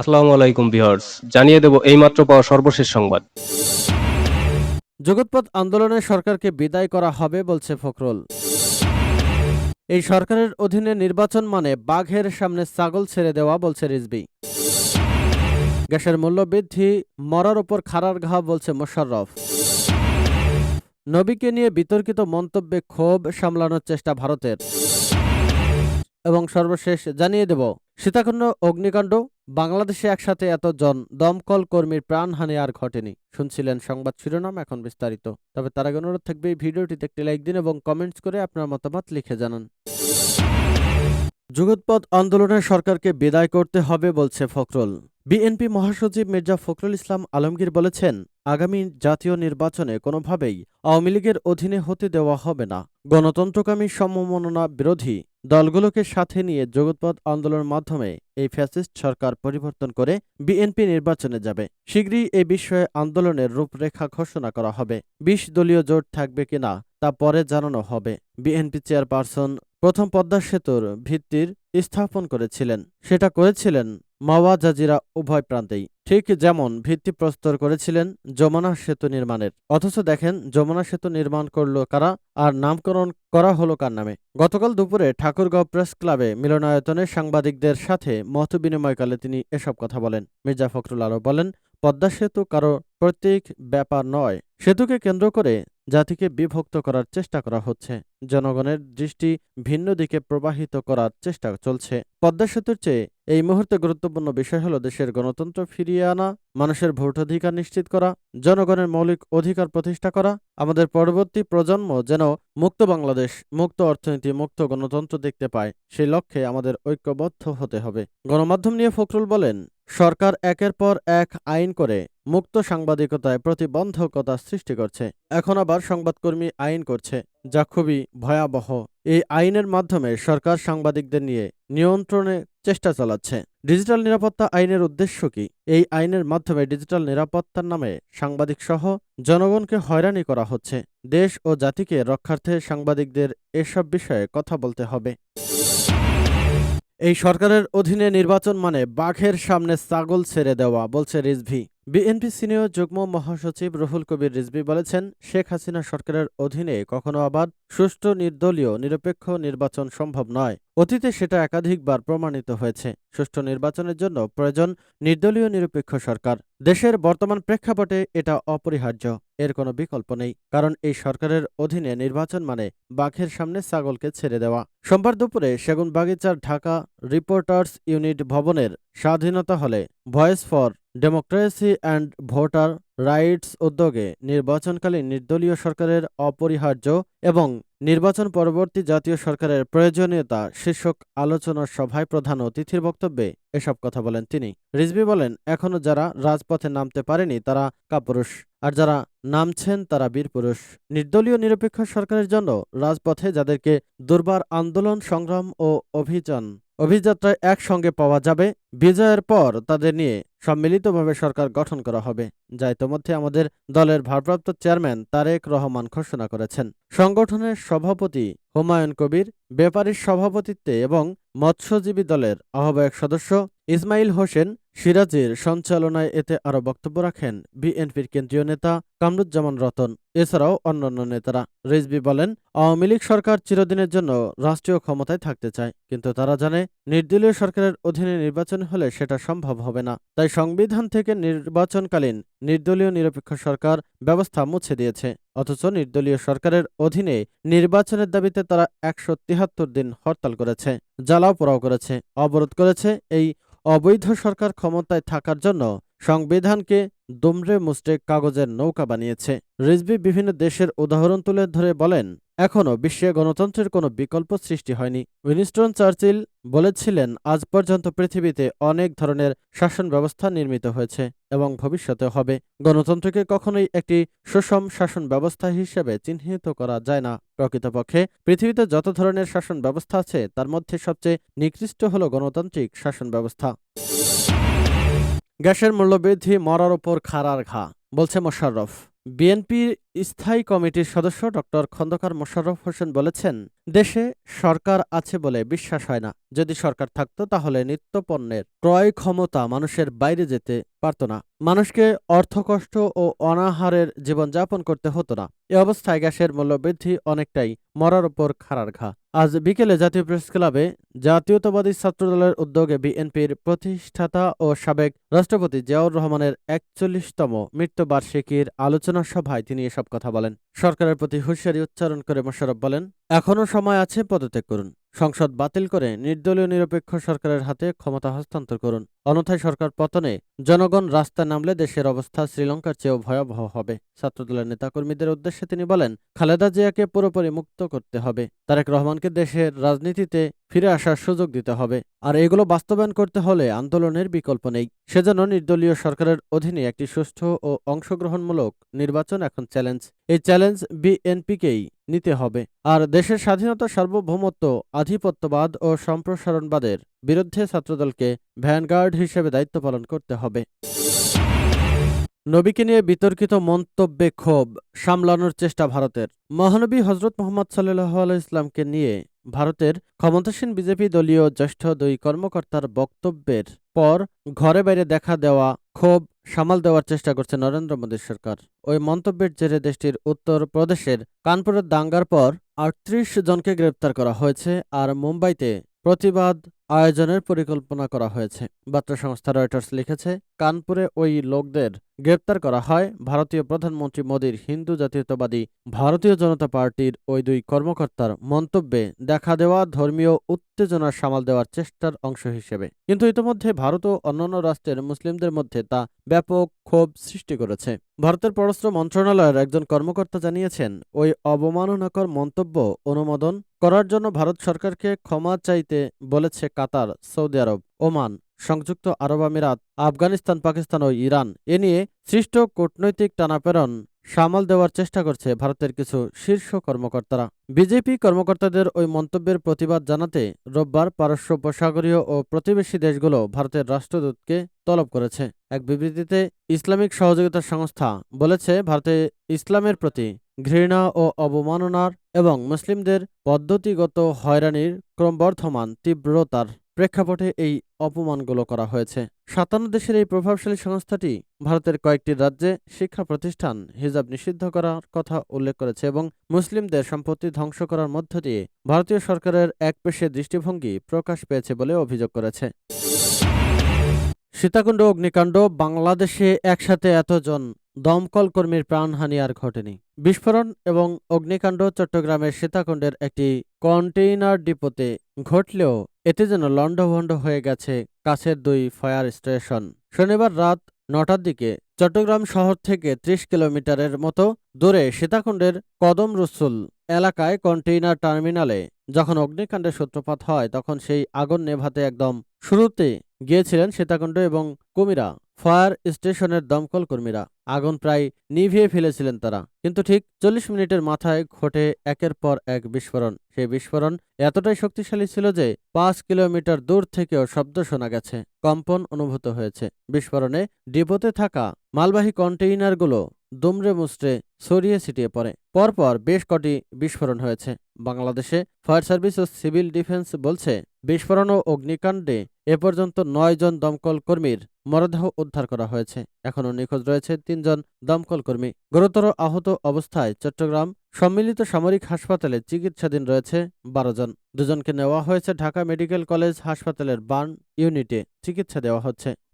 আসসালামু আলাইকুম ভিউয়ার্স, জানিয়ে দেব এইমাত্র পাওয়া সর্বশেষ সংবাদ। জগৎপথ আন্দোলনে সরকারকে বিদায় করা হবে বলছে ফখরুল। এই সরকারের অধীনে নির্বাচন মানে বাঘের সামনে ছাগল ছেড়ে দেওয়া বলছে রিজবি। গ্যাসের মূল্য বৃদ্ধি, মরার ওপর খাড়ার ঘা বলছে মোশাররফ। নবীকে নিয়ে বিতর্কিত মন্তব্যে ক্ষোভ সামলানোর চেষ্টা ভারতের। এবং সর্বশেষ জানিয়ে দেব, সীতাকুণ্ড, অগ্নিকাণ্ড বাংলাদেশে একসাথে এতজন দমকল কর্মীর প্রাণহানি আর ঘটেনি। শুনছিলেন সংবাদ শিরোনাম, এখন বিস্তারিত। তবে তার আগে অনুরোধ থাকবে, এই ভিডিওটিতে একটি লাইক দিন এবং কমেন্টস করে আপনার মতামত লিখে জানান। যুগৎপথ আন্দোলনে সরকারকে বিদায় করতে হবে বলছে ফখরুল। বিএনপি মহাসচিব মির্জা ফখরুল ইসলাম আলমগীর বলেছেন, আগামী জাতীয় নির্বাচনে কোনোভাবেই আওয়ামী লীগের অধীনে হতে দেওয়া হবে না। গণতন্ত্রকামী সমমননা বিরোধী দলগুলোকে সাথে নিয়ে জগৎপথ আন্দোলনের মাধ্যমে এই ফ্যাসিস্ট সরকার পরিবর্তন করে বিএনপি নির্বাচনে যাবে। শীঘ্রই এ বিষয়ে আন্দোলনের রূপরেখা ঘোষণা করা হবে। বিশ দলীয় জোট থাকবে কিনা তা পরে জানানো হবে। বিএনপি চেয়ারপারসন প্রথম পদ্মা সেতুর ভিত্তির স্থাপন করেছিলেন। সেটা করেছিলেন মাওয়া জাজিরা উভয় প্রান্তেই। ঠিক যেমন ভিত্তি প্রস্তর করেছিলেন যমুনা সেতু নির্মাণের। অথচ দেখেন, যমুনা সেতু নির্মাণ করল কারা আর নামকরণ করা হলো কার নামে? গতকাল দুপুরে ঠাকুরগাঁও প্রেস ক্লাবে মিলনায়তনে সাংবাদিকদের সাথে মত বিনিময়কালে তিনি এসব কথা বলেন। মির্জা ফখরুল আরও বলেন, পদ্মা সেতু কারও প্রত্যেক ব্যাপার নয়। সেতুকে কেন্দ্র করে জাতিকে বিভক্ত করার চেষ্টা করা হচ্ছে। জনগণের দৃষ্টি ভিন্ন দিকে প্রবাহিত করার চেষ্টা চলছে। পদ্মা সেতুর চেয়ে এই মুহূর্তে গুরুত্বপূর্ণ বিষয় হল দেশের গণতন্ত্র ফিরিয়ে আনা, মানুষের ভোটাধিকার নিশ্চিত করা, জনগণের মৌলিক অধিকার প্রতিষ্ঠা করা, আমাদের পরবর্তী প্রজন্ম যেন মুক্ত বাংলাদেশ, মুক্ত অর্থনীতি, মুক্ত গণতন্ত্র দেখতে পায়। সেই লক্ষ্যে আমাদের ঐক্যবদ্ধ হতে হবে। গণমাধ্যম নিয়ে ফখরুল বলেন সরকার একের পর এক আইন করে মুক্ত সাংবাদিকতায় প্রতিবন্ধকতা সৃষ্টি করছে। এখন আবার সংবাদকর্মী আইন করছে, যা খুবই ভয়াবহ। এই আইনের মাধ্যমে সরকার সাংবাদিকদের নিয়ে নিয়ন্ত্রণে চেষ্টা চালাচ্ছে। ডিজিটাল নিরাপত্তা আইনের উদ্দেশ্য কি? এই আইনের মাধ্যমে ডিজিটাল নিরাপত্তার নামে সাংবাদিক সহ জনগণকে হয়রানি করা হচ্ছে। দেশ ও জাতিকে রক্ষার্থে সাংবাদিকদের এসব বিষয়ে কথা বলতে হবে। এই সরকারের অধীনে নির্বাচন মানে বাঘের সামনে ছাগল ছেড়ে দেওয়া, বলছে রিজভি। বিএনপি সিনিয়র যুগ্ম মহাসচিব রুহুল কবির রিজভি বলেছেন, শেখ হাসিনা সরকারের অধীনে কখনো আবার সুষ্ঠু, নির্দলীয়, নিরপেক্ষ নির্বাচন সম্ভব নয়। অতীতে সেটা একাধিকবার প্রমাণিত হয়েছে। সুষ্ঠু নির্বাচনের জন্য প্রয়োজন নির্দলীয় নিরপেক্ষ সরকার। দেশের বর্তমান প্রেক্ষাপটে এটা অপরিহার্য। এর কোনো বিকল্প নেই, কারণ এই সরকারের অধীনে নির্বাচন মানে বাঘের সামনে ছাগলকে ছেড়ে দেওয়া। সোমবার দুপুরে সেগুনবাগিচার ঢাকা রিপোর্টার্স ইউনিট ভবনের স্বাধীনতা হলে voice for democracy and voter rights উদ্যোগে নির্বাচনকালীন নির্দলীয় সরকারের অপরিহার্য এবং নির্বাচন পরবর্তী জাতীয় সরকারের প্রয়োজনীয়তা, শীর্ষক আলোচনার সভায় প্রধান অতিথির বক্তব্যে এসব কথা বলেন তিনি। রিজবি বলেন এখনও যারা রাজপথে নামতে পারেনি তারা কাপুরুষ, আর যারা নামছেন তারা বীরপুরুষ নির্দলীয় নিরপেক্ষ সরকারের জন্য রাজপথে যাদেরকে দুর্বার আন্দোলন, সংগ্রাম ও অভিযান অভিযাত্রায় একসঙ্গে পাওয়া যাবে, বিজয়ের পর তাদের নিয়ে সম্মিলিতভাবে সরকার গঠন করা হবে। যা ইতোমধ্যে আমাদের দলের ভারপ্রাপ্ত চেয়ারম্যান তারেক রহমান ঘোষণা করেছেন। সংগঠনের সভাপতি হুমায়ুন কবির, ব্যাপারীর সভাপতিত্বে এবং মৎস্যজীবী দলের আহ্বায়ক সদস্য ইসমাইল হোসেন সিরাজের সঞ্চালনায় এতে আরও বক্তব্য রাখেন বিএনপির কেন্দ্রীয় নেতা কামরুজ্জামান রতন। এছাড়াও অন্যান্য নেতারা। রিজবি বলেন, আওয়ামী লীগ সরকার চিরদিনের জন্য রাষ্ট্রীয় ক্ষমতায় থাকতে চায়, কিন্তু তারা জানে নির্দলীয় সরকারের অধীনে নির্বাচন হলে সেটা সম্ভব হবে না। তাই সংবিধান থেকে নির্বাচনকালীন নির্দলীয় নিরপেক্ষ সরকার ব্যবস্থা মুছে দিয়েছে। অথচ নির্দলীয় সরকারের অধীনে নির্বাচনের দাবিতে তারা একশো তিয়াত্তর দিন হরতাল করেছে, জ্বালাও পোড়াও করেছে, অবরোধ করেছে এই অবৈধ সরকার ক্ষমতায় থাকার জন্য সংবিধানকে দুমড়ে মুচড়ে কাগজের নৌকা বানিয়েছে। রিজভি বিভিন্ন দেশের উদাহরণ তুলে ধরে বলেন, এখনও বিশ্বে গণতন্ত্রের কোনো বিকল্প সৃষ্টি হয়নি। উইনিস্টন চার্চিল বলেছিলেন, আজ পর্যন্ত পৃথিবীতে অনেক ধরনের শাসন ব্যবস্থা নির্মিত হয়েছে এবং ভবিষ্যতে হবে। গণতন্ত্রকে কখনোই একটি সুষম শাসন ব্যবস্থা হিসেবে চিহ্নিত করা যায় না। প্রকৃতপক্ষে, পৃথিবীতে যত ধরনের শাসন ব্যবস্থা আছে, তার মধ্যে সবচেয়ে নিকৃষ্ট হল গণতান্ত্রিক শাসন ব্যবস্থা। গ্যাসের মূল্যবৃদ্ধি, মরার ওপর খাড়ার ঘা, বলছে মোশাররফ। বিএনপির স্থায়ী কমিটির সদস্য ডক্টর খন্দকার মোশাররফ হোসেন বলেছেন, দেশে সরকার আছে বলে বিশ্বাস হয় না। যদি সরকার থাকত তাহলে নিত্যপণ্যের ক্রয় ক্ষমতা মানুষের বাইরে যেতে পারত না। মানুষকে অর্থকষ্ট ও অনাহারের জীবনযাপন করতে হতো না। এ অবস্থায় গ্যাসের মূল্য বৃদ্ধি অনেকটাই মরার ওপর খাড়ার ঘা। আজ বিকেলে জাতীয় প্রেস ক্লাবে জাতীয়তাবাদী ছাত্রদলের উদ্যোগে বিএনপির প্রতিষ্ঠাতা ও সাবেক রাষ্ট্রপতি জিয়াউর রহমানের একচল্লিশতম মৃত্যুবার্ষিকীর আলোচনা সভায় তিনি এসব কথা বলেন। সরকারের প্রতি হুঁশিয়ারি উচ্চারণ করে মোশারফ বলেন, এখনও সময় আছে, পদত্যাগ করুন। সংসদ বাতিল করে নির্দলীয় নিরপেক্ষ সরকারের হাতে ক্ষমতা হস্তান্তর করুন। অনথায় সরকার পতনে জনগণ রাস্তা নামলে দেশের অবস্থা শ্রীলঙ্কার চেয়েও ভয়াবহ হবে। ছাত্রদলের নেতাকর্মীদের উদ্দেশ্যে তিনি বলেন, খালেদা জিয়াকে পুরোপুরি মুক্ত করতে হবে। তারেক রহমানকে দেশের রাজনীতিতে ফিরে আসার সুযোগ দিতে হবে। আর এগুলো বাস্তবায়ন করতে হলে আন্দোলনের বিকল্প নেই। সেজন্য নির্দলীয় সরকারের অধীনে একটি সুষ্ঠু ও অংশগ্রহণমূলক নির্বাচন এখন চ্যালেঞ্জ। এই চ্যালেঞ্জ বিএনপিকেই নিতে হবে। আর দেশের স্বাধীনতা সার্বভৌমত্ব, আধিপত্যবাদ ও সম্প্রসারণবাদের বিরুদ্ধে ছাত্রদলকে ভ্যানগার্ড হিসেবে দায়িত্ব পালন করতে হবে। নবীকে নিয়ে বিতর্কিত মন্তব্যে ক্ষোভ সামলানোর চেষ্টা ভারতের। মহানবী হজরত মোহাম্মদ সাল্লাহ ইসলামকে নিয়ে ভারতের ক্ষমতাসীন বিজেপি দলীয় জ্যেষ্ঠ দুই কর্মকর্তার বক্তব্যের পর ঘরে বাইরে দেখা দেওয়া, ক্ষোভ সামাল দেওয়ার চেষ্টা করছে নরেন্দ্র মোদীর সরকার। ওই মন্তব্যের জেরে দেশটির উত্তর প্রদেশের কানপুরের দাঙ্গার পর আটত্রিশ জনকে গ্রেপ্তার করা হয়েছে আর মুম্বাইতে প্রতিবাদ আয়োজনের পরিকল্পনা করা হয়েছে। বার্তা সংস্থা রয়টার্স লিখেছে, কানপুরে ওই লোকদের গ্রেপ্তার করা হয়। ভারতীয় প্রধানমন্ত্রী মোদীর হিন্দু জাতীয়তাবাদী ভারতীয় জনতা পার্টির ওই দুই কর্মকর্তার মন্তব্যে দেখা দেওয়া ধর্মীয় উত্তেজনা সামাল দেওয়ার চেষ্টার অংশ হিসেবে। কিন্তু ইতোমধ্যে ভারত ও অন্যান্য রাষ্ট্রের মুসলিমদের মধ্যে তা ব্যাপক ক্ষোভ সৃষ্টি করেছে। ভারতের পররাষ্ট্র মন্ত্রণালয়ের একজন কর্মকর্তা জানিয়েছেন, ওই অবমাননাকর মন্তব্য অনুমোদন করার জন্য ভারত সরকারকে ক্ষমা চাইতে বলেছে কাতার, সৌদি আরব, ওমান সংযুক্ত আরব আমিরাত, আফগানিস্তান, পাকিস্তান ও ইরান এ নিয়ে সৃষ্ট কূটনৈতিক টানাপেরন সামাল দেওয়ার চেষ্টা করছে ভারতের কিছু শীর্ষ কর্মকর্তারা। বিজেপি কর্মকর্তাদের ওই মন্তব্যের প্রতিবাদ জানাতে রোববার পারস্য উপসাগরীয় ও প্রতিবেশী দেশগুলো ভারতের রাষ্ট্রদূতকে তলব করেছে। এক বিবৃতিতে ইসলামিক সহযোগিতা সংস্থা বলেছে, ভারতে ইসলামের প্রতি ঘৃণা ও অবমাননার এবং মুসলিমদের পদ্ধতিগত হয়রানির ক্রমবর্ধমান তীব্রতার প্রেক্ষাপটে এই অপমানগুলো করা হয়েছে। সাতান্ন দেশের এই প্রভাবশালী সংস্থাটি ভারতের কয়েকটি রাজ্যে শিক্ষা প্রতিষ্ঠান হিজাব নিষিদ্ধ করার কথা উল্লেখ করেছে এবং মুসলিমদের সম্পত্তি ধ্বংস করার মধ্য দিয়ে ভারতীয় সরকারের এক একপেশে দৃষ্টিভঙ্গি প্রকাশ পেয়েছে বলে অভিযোগ করেছে। সীতাকুণ্ড, অগ্নিকাণ্ড, বাংলাদেশে একসাথে এতজন দমকল কর্মীর প্রাণহানি আর ঘটেনি। বিস্ফোরণ এবং অগ্নিকাণ্ড চট্টগ্রামের সীতাকুণ্ডের একটি কন্টেইনার ডিপোতে ঘটলেও এতে যেন লণ্ডভণ্ড হয়ে গেছে কাছের দুই ফায়ার স্টেশন। শনিবার রাত নটার দিকে চট্টগ্রাম শহর থেকে ত্রিশ কিলোমিটারের মতো দূরে সীতাকুণ্ডের কদম রসুল এলাকায় কন্টেইনার টার্মিনালে যখন অগ্নিকাণ্ডের সূত্রপাত হয়, তখন সেই আগুন নেভাতে একদম শুরুতে গিয়েছিলেন সীতাকুণ্ড এবং কুমিরা, ফায়ার স্টেশনের দমকল কর্মীরা। আগুন প্রায় নিভিয়ে ফেলেছিলেন তারা। কিন্তু ঠিক চল্লিশ মিনিটের মাথায় ঘটে একের পর এক বিস্ফোরণ। সেই বিস্ফোরণ এতটাই শক্তিশালী ছিল যে পাঁচ কিলোমিটার দূর থেকেও শব্দ শোনা গেছে, কম্পন অনুভূত হয়েছে। বিস্ফোরণে ডিপোতে থাকা মালবাহী কন্টেইনারগুলো দুমড়ে মুচড়ে ছড়িয়ে ছিটিয়ে পড়ে। পরপর বেশ কটি বিস্ফোরণ হয়েছে। বাংলাদেশে ফায়ার সার্ভিস ও সিভিল ডিফেন্স বলছে, বিস্ফোরণ ও অগ্নিকাণ্ডে এ পর্যন্ত নয় জন দমকল কর্মীর মরদেহ উদ্ধার করা হয়েছে। এখনও নিখোঁজ রয়েছে তিনজন দমকল কর্মী। গুরুতর আহত অবস্থায় চট্টগ্রাম সম্মিলিত সামরিক হাসপাতালে চিকিৎসাধীন রয়েছে বারো জন। দুজনকে নেওয়া হয়েছে ঢাকা মেডিকেল কলেজ হাসপাতালের বার্ন ইউনিটে চিকিৎসা দেওয়া হচ্ছে।